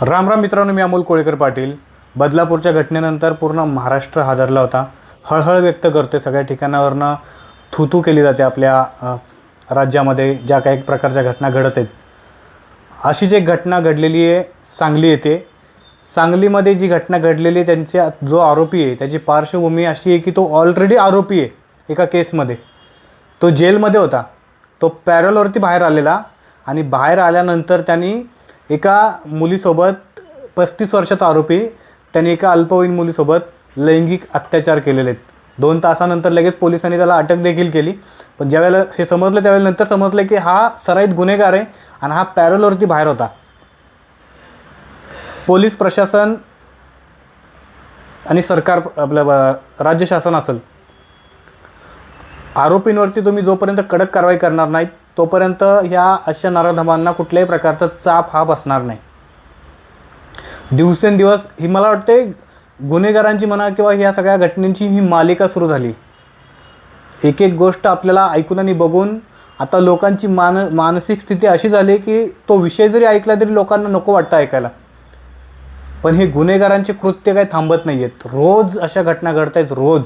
राम राम मित्रांनो मी अमोल कोळेकर पाटील. बदलापूरच्या घटनेनंतर पूर्ण महाराष्ट्र हादरला होता. हळहळ व्यक्त करते सगळ्या ठिकाणावरनं. थुतू केली जाते आपल्या राज्यामध्ये ज्या काही प्रकारच्या घटना घडत आहेत. अशीच एक घटना घडलेली आहे सांगली येथे. सांगलीमध्ये जी घटना घडलेली आहे त्यांच्या जो आरोपी आहे त्याची पार्श्वभूमी अशी आहे की तो ऑलरेडी आरोपी आहे एका केसमध्ये. तो जेलमध्ये होता. तो पॅरोलवरती बाहेर आलेला आणि बाहेर आल्यानंतर त्यांनी एका मुलीसोबत पस्तीस वर्षाचा आरोपी त्यांनी एका अल्पवयीन मुलीसोबत लैंगिक अत्याचार केलेले आहेत. दोन तासानंतर लगेच पोलिसांनी त्याला अटक देखील केली. पण ज्यावेळेला हे समजलं त्यावेळेला नंतर समजलं की हा सराईत गुन्हेगार आहे आणि हा पॅरोलवरती बाहेर होता. पोलीस प्रशासन आणि सरकार आपलं ब- राज्य शासन असेल. आरोपींवरती तुम्ही जोपर्यंत कडक कारवाई करणार नाहीत तोपर्यंत ह्या अशा नराधमांना कुठल्याही प्रकारचा चाप हा बसणार नाही. दिवसेंदिवस ही मला वाटते गुन्हेगारांची म्हणा किंवा ह्या सगळ्या घटनेची ही मालिका सुरू झाली. एक एक गोष्ट आपल्याला ऐकून आणि बघून आता लोकांची मान मानसिक स्थिती अशी झाली की तो विषय जरी ऐकला तरी लोकांना नको वाटतं ऐकायला. पण हे गुन्हेगारांचे कृत्य काही थांबत नाही आहेत रोज अशा घटना घडत आहेत रोज.